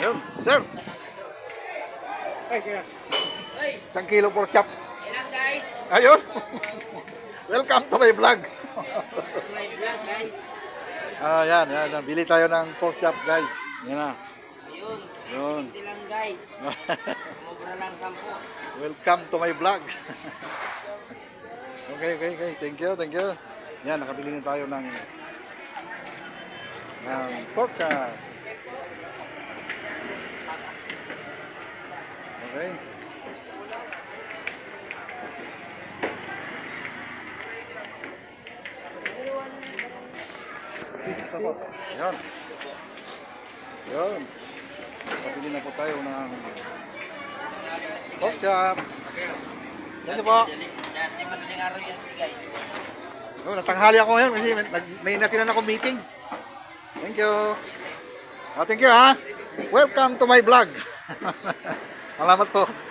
Ayun, sir. Isang kilo pork chop. Ilan guys? Ayun. Welcome to my vlog. My vlog guys. Ah, yan, yan. Bili tayo ng pork chop, guys. Yan na. Ayun. Yun. 60 lang guys. Mubra lang 10. Welcome to my vlog. okay, okay, okay. Thank you, thank you. Yan, nakabili na tayo ng ng pork chop. Okay. Physics na po. Yan. Yan. Nakabili na po tayo ng pork chop. Yan po. Dati madaling araw yan si guys. Oh, natanghali ako ngayon kasi may, natinan ako meeting. Thank you. Oh, thank you ha. Welcome to my vlog. Salamat po.